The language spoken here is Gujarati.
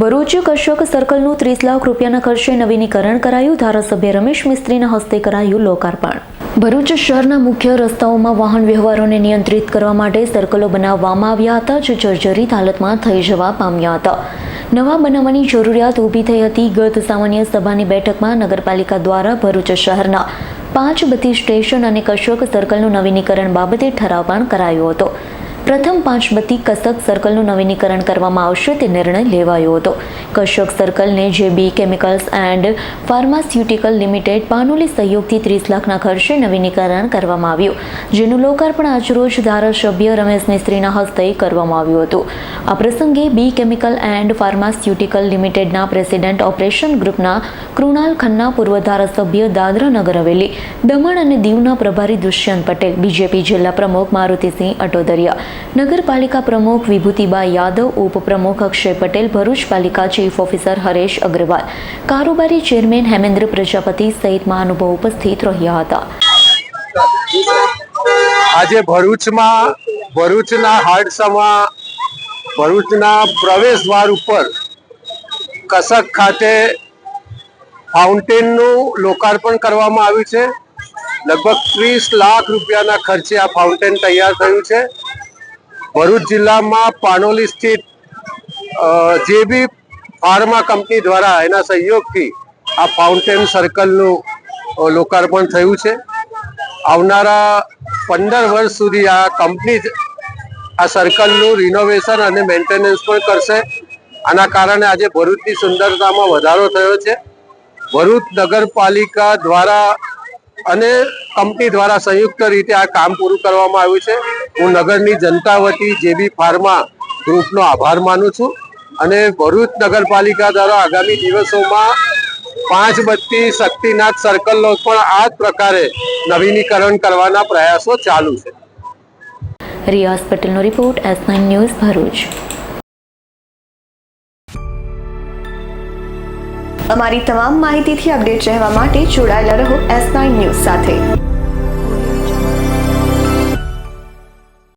ભરૂચ કશ્યક સર્કલનું ત્રીસ લાખ રૂપિયાના ખર્ચે નવીનીકરણ કરાયું. ધારાસભ્ય રમેશ મિસ્ત્રીના હસ્તે કરાયું લોકાર્પણ. ભરૂચ શહેરના મુખ્ય રસ્તાઓમાં વાહન વ્યવહારોને નિયંત્રિત કરવા માટે સર્કલો બનાવવામાં આવ્યા હતા, જે જર્જરિત હાલતમાં થઈ જવા પામ્યા હતા. નવા બનાવવાની જરૂરિયાત ઊભી થઈ હતી. ગત સામાન્ય સભાની બેઠકમાં નગરપાલિકા દ્વારા ભરૂચ શહેરના પાંચ બધી સ્ટેશન અને કશ્યક સર્કલનું નવીનીકરણ બાબતે ઠરાવ પણ કરાયો હતો. પ્રથમ પાંચ બત્તી કસક સર્કલનું નવીનીકરણ કરવામાં આવશે તે નિર્ણય લેવાયો હતો. કશ્યક સર્કલને જે B chemicals and pharmaceutical limited Panoli સહયોગથી ત્રીસ લાખના ખર્ચે નવીનીકરણ કરવામાં આવ્યું. જેનું લોકાર્પણ આજરોજ ધારાસભ્ય રમેશ મિસ્ત્રીના હસ્તે કરવામાં આવ્યું હતું. આ પ્રસંગે બી કેમિકલ એન્ડ ફાર્માસ્યુટિકલ લિમિટેડના પ્રેસિડેન્ટ ઓપરેશન ગ્રુપના કૃણાલ ખન્ના પૂર્વ ધારાસભ્ય દાદરા નગર હવેલી, દમણ અને દીવના પ્રભારી દુષ્યંત પટેલ બીજેપી જિલ્લા પ્રમુખ મારુતિસિંહ અટોદરિયા નગરપાલિકા પ્રમુખ વિભૂતિબા યાદવ, ઉપપ્રમુખ અક્ષય પટેલ, ભરૂચ પાલિકા ચીફ ઓફિસર હરેશ અગ્રવાલ, કારોબારી ચેરમેન હેમેન્દ્ર પ્રજાપતિ સહિત મહાનુભાવો ઉપસ્થિત રહ્યા હતા. આજે ભરૂચમાં, ભરૂચના હાડસામાં, ભરૂચના પ્રવેશ દ્વાર ઉપર કસક ખાતે ફાઉન્ટેનનું લોકાર્પણ કરવામાં આવ્યું છે. લગભગ ત્રીસ લાખ રૂપિયાના ખર્ચે આ ફાઉન્ટેન તૈયાર થયું છે. ભરૂચ જિલ્લામાં પાનોલી સ્થિત જે બી ફાર્મા કંપની દ્વારા એના સહયોગથી આ ફાઉન્ટેન સર્કલનું લોકાર્પણ થયું છે. આવનારા પંદર વર્ષ સુધી આ કંપની આ સર્કલનું રિનોવેશન અને મેન્ટેનન્સ પણ કરશે. આના કારણે આજે ભરૂચની સુંદરતામાં વધારો થયો છે. ભરૂચ નગરપાલિકા દ્વારા અને કંપની દ્વારા સંયુક્ત રીતે આ કામ પૂરું કરવામાં આવ્યું છે. હું નગરની જનતા વતી જેબી ફાર્મા ગ્રુપનો આભાર માનું છું અને ભરૂચ નગરપાલિકા દ્વારા આગામી દિવસોમાં પાંચ બત્તી શક્તિનાથ સર્કલનો પણ આ જ પ્રકારે નવીનીકરણ કરવાના પ્રયાસો ચાલુ છે. રિયાઝ પટેલનો report S nine news Bharuch. અમારી તમામ માહિતીથી અપડેટ રહેવા માટે જોડાયેલા રહો એસ નાઇન ન્યૂઝ સાથે.